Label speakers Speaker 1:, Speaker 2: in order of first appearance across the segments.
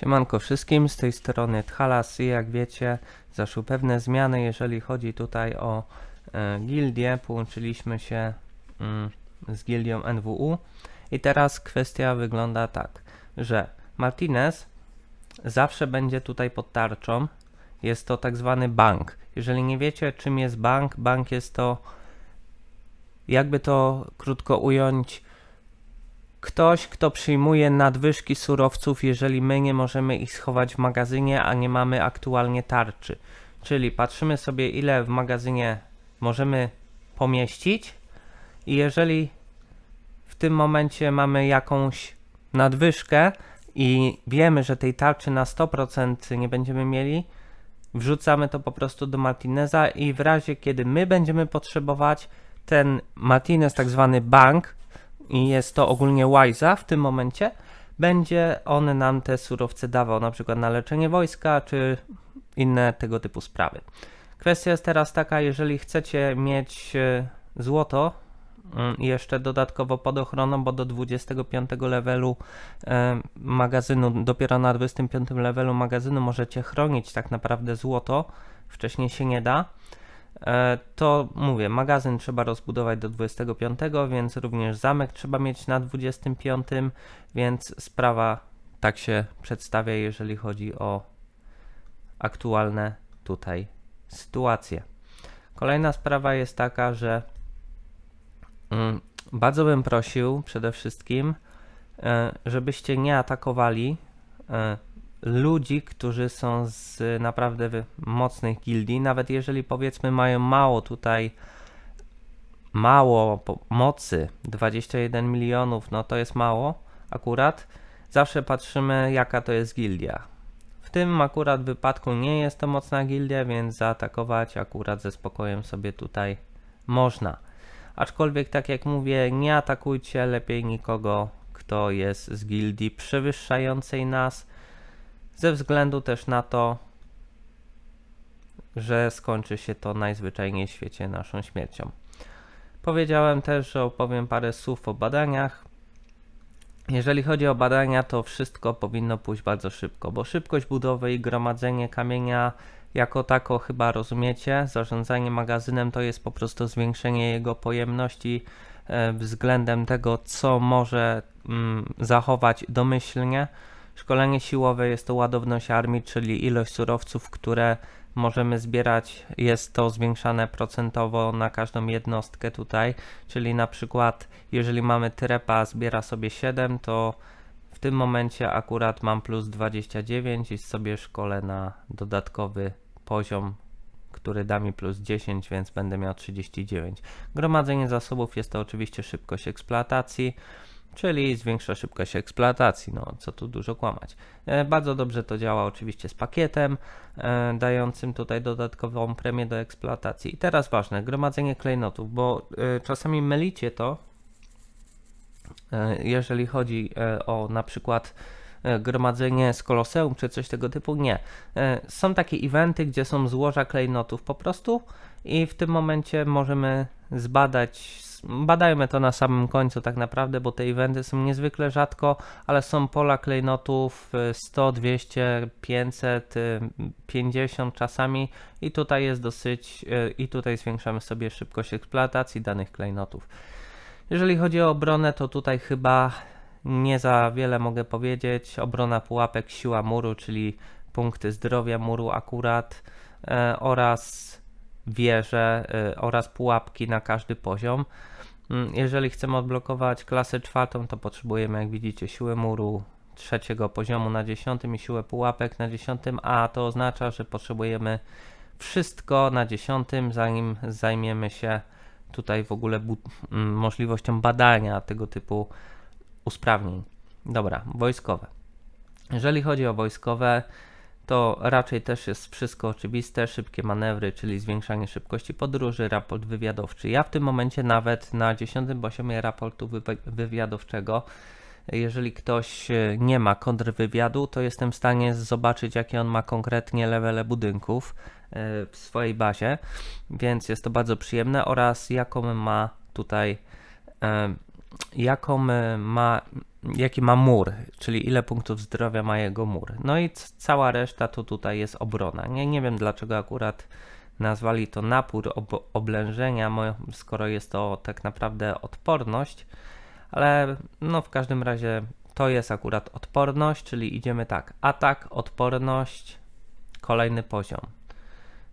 Speaker 1: Siemanko wszystkim, z tej strony Thalas i jak wiecie zaszły pewne zmiany jeżeli chodzi tutaj o e, gildię, połączyliśmy się mm, z gildią NWU i teraz kwestia wygląda tak, że Martinez zawsze będzie tutaj pod tarczą, jest to tak zwany bank. Jeżeli nie wiecie czym jest bank, bank jest to jakby to krótko ująć Ktoś, kto przyjmuje nadwyżki surowców, jeżeli my nie możemy ich schować w magazynie, a nie mamy aktualnie tarczy. Czyli patrzymy sobie, ile w magazynie możemy pomieścić, i jeżeli w tym momencie mamy jakąś nadwyżkę i wiemy, że tej tarczy na 100% nie będziemy mieli, wrzucamy to po prostu do Martineza i w razie kiedy my będziemy potrzebować, ten Martinez, tak zwany bank, i jest to ogólnie Wise'a w tym momencie, będzie on nam te surowce dawał, na przykład na leczenie wojska, czy inne tego typu sprawy. Kwestia jest teraz taka, jeżeli chcecie mieć e, złoto mm, jeszcze dodatkowo pod ochroną, bo do 25 levelu e, magazynu, dopiero na 25 levelu magazynu możecie chronić tak naprawdę złoto, wcześniej się nie da. E, to mówię, magazyn trzeba rozbudować do 25, więc również zamek trzeba mieć na 25, więc sprawa tak się przedstawia, jeżeli chodzi o aktualne tutaj sytuacje. Kolejna sprawa jest taka, że mm, bardzo bym prosił przede wszystkim, e, żebyście nie atakowali e, ludzi, którzy są z naprawdę mocnych gildii, nawet jeżeli powiedzmy mają mało tutaj mało mocy, 21 milionów, no to jest mało akurat. Zawsze patrzymy jaka to jest gildia. W tym akurat wypadku nie jest to mocna gildia, więc zaatakować akurat ze spokojem sobie tutaj można. Aczkolwiek tak jak mówię, nie atakujcie lepiej nikogo, kto jest z gildii przewyższającej nas ze względu też na to, że skończy się to najzwyczajniej w świecie naszą śmiercią. Powiedziałem też, że opowiem parę słów o badaniach. Jeżeli chodzi o badania, to wszystko powinno pójść bardzo szybko, bo szybkość budowy i gromadzenie kamienia jako tako chyba rozumiecie. Zarządzanie magazynem to jest po prostu zwiększenie jego pojemności e, względem tego, co może mm, zachować domyślnie. Szkolenie siłowe jest to ładowność armii, czyli ilość surowców, które możemy zbierać. Jest to zwiększane procentowo na każdą jednostkę tutaj, czyli na przykład jeżeli mamy trepa zbiera sobie 7, to w tym momencie akurat mam plus 29 i sobie szkolę na dodatkowy poziom, który da mi plus 10, więc będę miał 39. Gromadzenie zasobów jest to oczywiście szybkość eksploatacji czyli zwiększa szybkość eksploatacji, no co tu dużo kłamać. E, bardzo dobrze to działa oczywiście z pakietem, e, dającym tutaj dodatkową premię do eksploatacji. I teraz ważne, gromadzenie klejnotów, bo e, czasami mylicie to, jeżeli chodzi o na przykład gromadzenie z koloseum czy coś tego typu, nie. Są takie eventy, gdzie są złoża klejnotów po prostu i w tym momencie możemy zbadać, badajmy to na samym końcu tak naprawdę, bo te eventy są niezwykle rzadko, ale są pola klejnotów y, 100, 200, 500, y, 50 czasami i tutaj jest dosyć, y, i tutaj zwiększamy sobie szybkość eksploatacji danych klejnotów. Jeżeli chodzi o obronę, to tutaj chyba nie za wiele mogę powiedzieć. Obrona pułapek, siła muru, czyli punkty zdrowia muru akurat e, oraz wieże e, oraz pułapki na każdy poziom. Mm, Jeżeli chcemy odblokować klasę czwartą, to potrzebujemy, jak widzicie, siłę muru trzeciego poziomu na dziesiątym i siłę pułapek na dziesiątym, a to oznacza, że potrzebujemy wszystko na dziesiątym, zanim zajmiemy się tutaj w ogóle mm, możliwością badania tego typu usprawnień. Dobra, wojskowe. Jeżeli chodzi o wojskowe, to raczej też jest wszystko oczywiste, szybkie manewry, czyli zwiększanie szybkości podróży, raport wywiadowczy. Ja w tym momencie nawet na 10 poziomie raportu wywi- wywiadowczego, jeżeli ktoś e, nie ma kontrwywiadu, to jestem w stanie zobaczyć, jakie on ma konkretnie levele budynków e, w swojej bazie, więc jest to bardzo przyjemne oraz jaką ma tutaj, e, jaką ma jaki ma mur, czyli ile punktów zdrowia ma jego mur. No i cała reszta to tutaj jest obrona. Nie, nie wiem dlaczego akurat nazwali to napór ob- oblężenia, skoro jest to tak naprawdę odporność, ale no w każdym razie to jest akurat odporność, czyli idziemy tak, atak, odporność, kolejny poziom.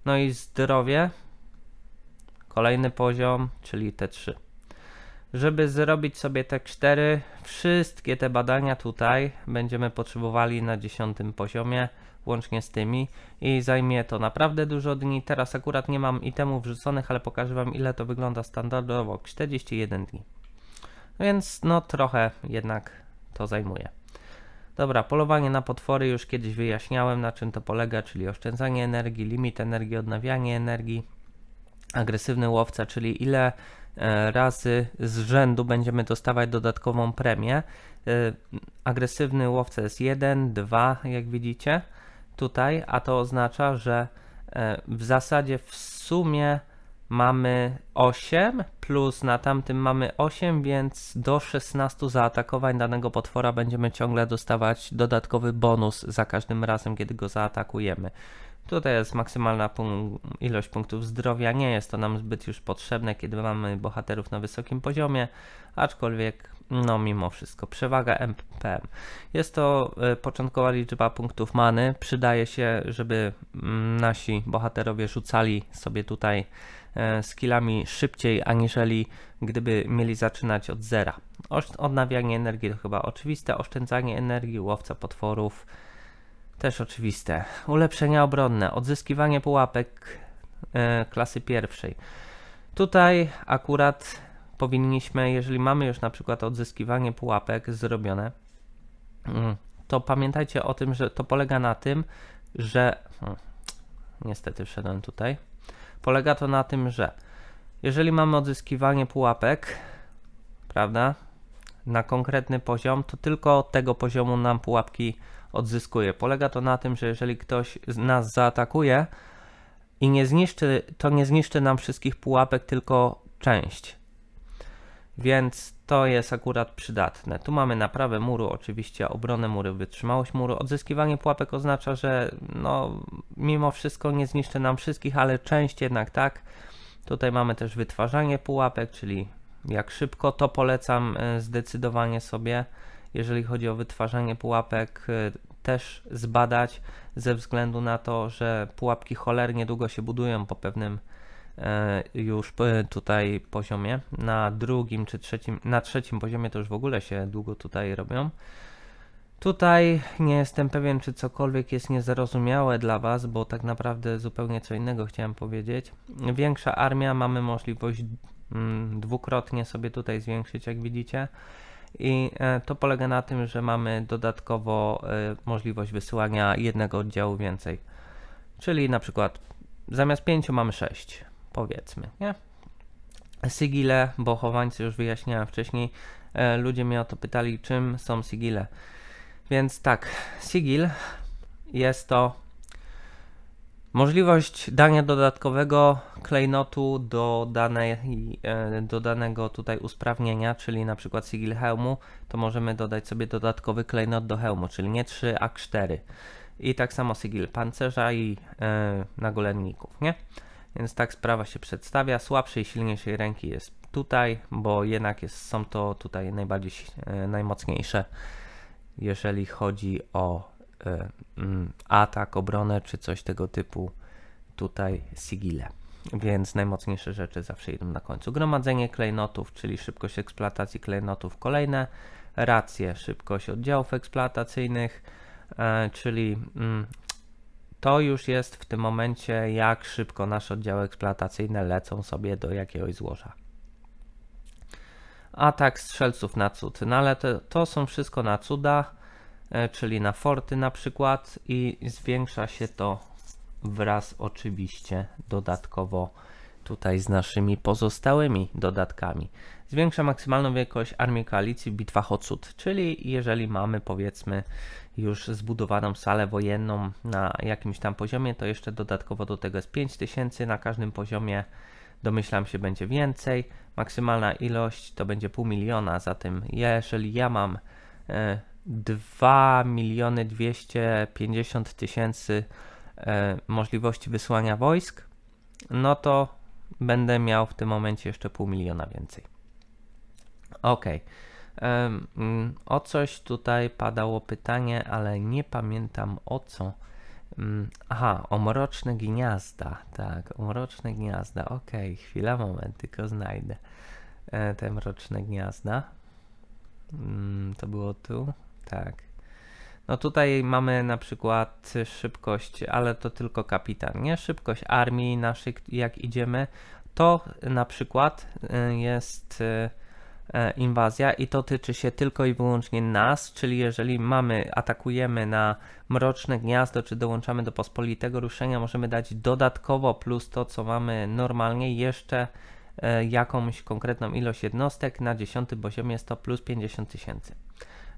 Speaker 1: No i zdrowie, kolejny poziom, czyli te trzy. Żeby zrobić sobie te cztery, wszystkie te badania tutaj będziemy potrzebowali na dziesiątym poziomie, łącznie z tymi i zajmie to naprawdę dużo dni. Teraz akurat nie mam itemów wrzuconych, ale pokażę Wam ile to wygląda standardowo. 41 dni. Więc no trochę jednak to zajmuje. Dobra, polowanie na potwory już kiedyś wyjaśniałem na czym to polega, czyli oszczędzanie energii, limit energii, odnawianie energii, agresywny łowca, czyli ile razy z rzędu będziemy dostawać dodatkową premię. E, Agresywny łowca jest 1, 2, jak widzicie tutaj, a to oznacza, że e, w zasadzie w sumie mamy 8 plus na tamtym mamy 8, więc do 16 zaatakowań danego potwora będziemy ciągle dostawać dodatkowy bonus za każdym razem, kiedy go zaatakujemy. Tutaj jest maksymalna pun- ilość punktów zdrowia. Nie jest to nam zbyt już potrzebne, kiedy mamy bohaterów na wysokim poziomie, aczkolwiek, no mimo wszystko, przewaga MPM. Jest to y, początkowa liczba punktów many. Przydaje się, żeby mm, nasi bohaterowie rzucali sobie tutaj e, skillami szybciej, aniżeli gdyby mieli zaczynać od zera. Osz- odnawianie energii to chyba oczywiste, oszczędzanie energii, łowca potworów. Też oczywiste. Ulepszenia obronne, odzyskiwanie pułapek e, klasy pierwszej. Tutaj akurat powinniśmy, jeżeli mamy już na przykład odzyskiwanie pułapek zrobione, mm, to pamiętajcie o tym, że to polega na tym, że. hmm, Niestety wszedłem tutaj. Polega to na tym, że jeżeli mamy odzyskiwanie pułapek, prawda, na konkretny poziom, to tylko od tego poziomu nam pułapki odzyskuje. Polega to na tym, że jeżeli ktoś nas zaatakuje i nie zniszczy, to nie zniszczy nam wszystkich pułapek, tylko część. Więc to jest akurat przydatne. Tu mamy naprawę muru, oczywiście obronę muru, wytrzymałość muru. Odzyskiwanie pułapek oznacza, że no, mimo wszystko nie zniszczy nam wszystkich, ale część jednak tak. Tutaj mamy też wytwarzanie pułapek, czyli jak szybko to polecam e, zdecydowanie sobie, jeżeli chodzi o wytwarzanie pułapek, e, też zbadać ze względu na to, że pułapki cholernie długo się budują po pewnym e, już e, tutaj poziomie. Na drugim czy trzecim, na trzecim poziomie to już w ogóle się długo tutaj robią. Tutaj nie jestem pewien, czy cokolwiek jest niezrozumiałe dla Was, bo tak naprawdę zupełnie co innego chciałem powiedzieć. Większa armia, mamy możliwość mm, dwukrotnie sobie tutaj zwiększyć, jak widzicie. I e, to polega na tym, że mamy dodatkowo e, możliwość wysyłania jednego oddziału więcej. Czyli na przykład zamiast pięciu mamy sześć, powiedzmy, nie? Sigile, bo chowańcy już wyjaśniałem wcześniej. E, ludzie mnie o to pytali, czym są sigile. Więc tak, sigil jest to możliwość dania dodatkowego klejnotu do, danej, e, do danego tutaj usprawnienia, czyli na przykład sigil hełmu, to możemy dodać sobie dodatkowy klejnot do hełmu, czyli nie 3, a 4. I tak samo sigil pancerza i e, nagolenników, nie? Więc tak sprawa się przedstawia. Słabszej i silniejszej ręki jest tutaj, bo jednak jest, są to tutaj najbardziej e, najmocniejsze, jeżeli chodzi o atak, obronę czy coś tego typu. Tutaj sigile. Więc najmocniejsze rzeczy zawsze idą na końcu. Gromadzenie klejnotów, czyli szybkość eksploatacji klejnotów. Kolejne racje, szybkość oddziałów eksploatacyjnych, e, czyli mm, to już jest w tym momencie, jak szybko nasze oddziały eksploatacyjne lecą sobie do jakiegoś złoża. Atak strzelców na cud. No ale to, to są wszystko na cuda, e, czyli na forty na przykład i zwiększa się to wraz oczywiście dodatkowo tutaj z naszymi pozostałymi dodatkami. Zwiększa maksymalną wielkość armii koalicji w bitwach o cud, czyli jeżeli mamy powiedzmy już zbudowaną salę wojenną na jakimś tam poziomie, to jeszcze dodatkowo do tego jest 5000 na każdym poziomie. Domyślam się będzie więcej. Maksymalna ilość to będzie pół miliona, zatem jeżeli ja mam e, 2 miliony 250 tysięcy e, możliwości wysłania wojsk, no to będę miał w tym momencie jeszcze pół miliona więcej. Ok. O coś tutaj padało pytanie, ale nie pamiętam o co. Mm, Aha, o mroczne gniazda. Tak, o mroczne gniazda. Okej, chwila, moment, tylko znajdę e, te mroczne gniazda. Mm, To było tu? Tak. No tutaj mamy na przykład szybkość, ale to tylko kapitan, nie? Szybkość armii naszej, jak idziemy, to na przykład y, jest y, e, inwazja i to tyczy się tylko i wyłącznie nas, czyli jeżeli mamy, atakujemy na mroczne gniazdo, czy dołączamy do pospolitego ruszenia, możemy dać dodatkowo plus to, co mamy normalnie, jeszcze e, jakąś konkretną ilość jednostek, na 10 poziomie jest to plus 50 tysięcy.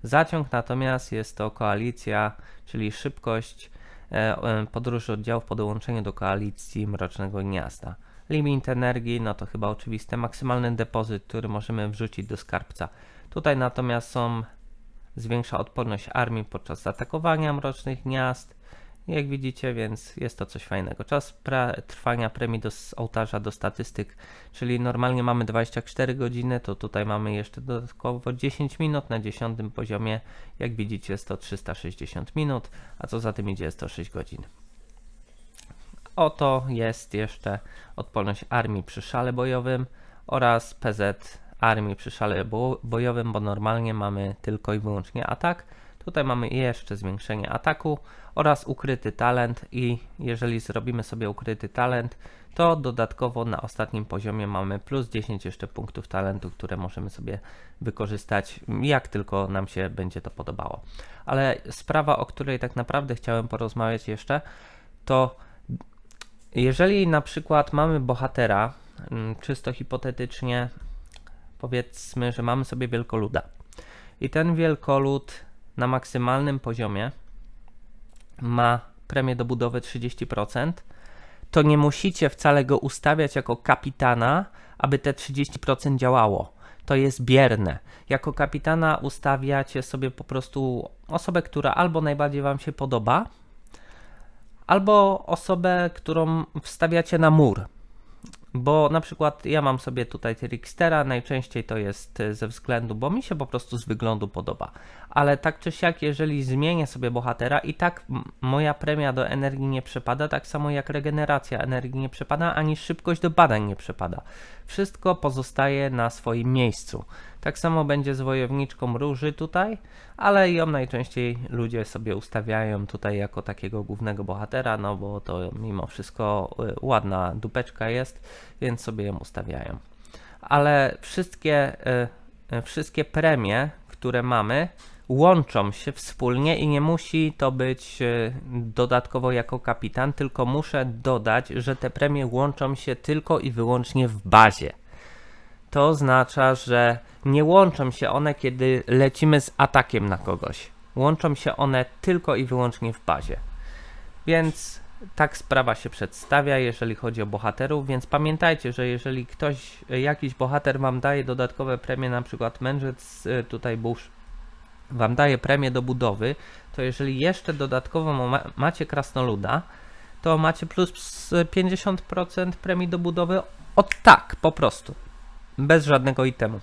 Speaker 1: Zaciąg natomiast jest to koalicja, czyli szybkość e, e, podróży oddziałów po dołączeniu do koalicji Mrocznego Gniazda. Limit energii, no to chyba oczywiste, maksymalny depozyt, który możemy wrzucić do skarbca. Tutaj natomiast są zwiększa odporność armii podczas atakowania Mrocznych Gniazd. Jak widzicie, więc jest to coś fajnego. Czas pra- trwania premii do s- ołtarza do statystyk, czyli normalnie mamy 24 godziny, to tutaj mamy jeszcze dodatkowo 10 minut na 10 poziomie. Jak widzicie, jest to 360 minut, a co za tym idzie, jest to 6 godzin. Oto jest jeszcze odporność armii przy szale bojowym oraz PZ armii przy szale bo- bojowym, bo normalnie mamy tylko i wyłącznie atak. Tutaj mamy jeszcze zwiększenie ataku oraz ukryty talent i jeżeli zrobimy sobie ukryty talent, to dodatkowo na ostatnim poziomie mamy plus 10 jeszcze punktów talentu, które możemy sobie wykorzystać jak tylko nam się będzie to podobało. Ale sprawa, o której tak naprawdę chciałem porozmawiać jeszcze, to jeżeli na przykład mamy bohatera, mm, czysto hipotetycznie, powiedzmy, że mamy sobie wielkoluda i ten wielkolud na maksymalnym poziomie ma premię do budowy 30%, to nie musicie wcale go ustawiać jako kapitana, aby te 30% działało. To jest bierne. Jako kapitana ustawiacie sobie po prostu osobę, która albo najbardziej Wam się podoba, albo osobę, którą wstawiacie na mur. Bo na przykład ja mam sobie tutaj Trickstera, najczęściej to jest e, ze względu, bo mi się po prostu z wyglądu podoba. Ale tak czy siak, jeżeli zmienię sobie bohatera i tak moja premia do energii nie przepada, tak samo jak regeneracja energii nie przepada, ani szybkość do badań nie przepada. Wszystko pozostaje na swoim miejscu. Tak samo będzie z wojowniczką róży tutaj, ale ją najczęściej ludzie sobie ustawiają tutaj jako takiego głównego bohatera, no bo to mimo wszystko y, ładna dupeczka jest, więc sobie ją ustawiają. Ale wszystkie, y, y, wszystkie premie, które mamy, łączą się wspólnie i nie musi to być dodatkowo jako kapitan, tylko muszę dodać, że te premie łączą się tylko i wyłącznie w bazie. To oznacza, że nie łączą się one, kiedy lecimy z atakiem na kogoś. Łączą się one tylko i wyłącznie w bazie. Więc tak sprawa się przedstawia, jeżeli chodzi o bohaterów. Więc pamiętajcie, że jeżeli ktoś, jakiś bohater wam daje dodatkowe premie, na przykład mędrzec y, tutaj Bush wam daje premię do budowy, to jeżeli jeszcze dodatkowo ma, macie krasnoluda, to macie plus 50% premii do budowy od tak, po prostu bez żadnego itemu.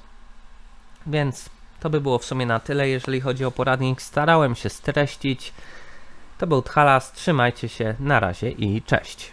Speaker 1: Więc to by było w sumie na tyle, jeżeli chodzi o poradnik. Starałem się streścić. To był Thalas, trzymajcie się, na razie i cześć.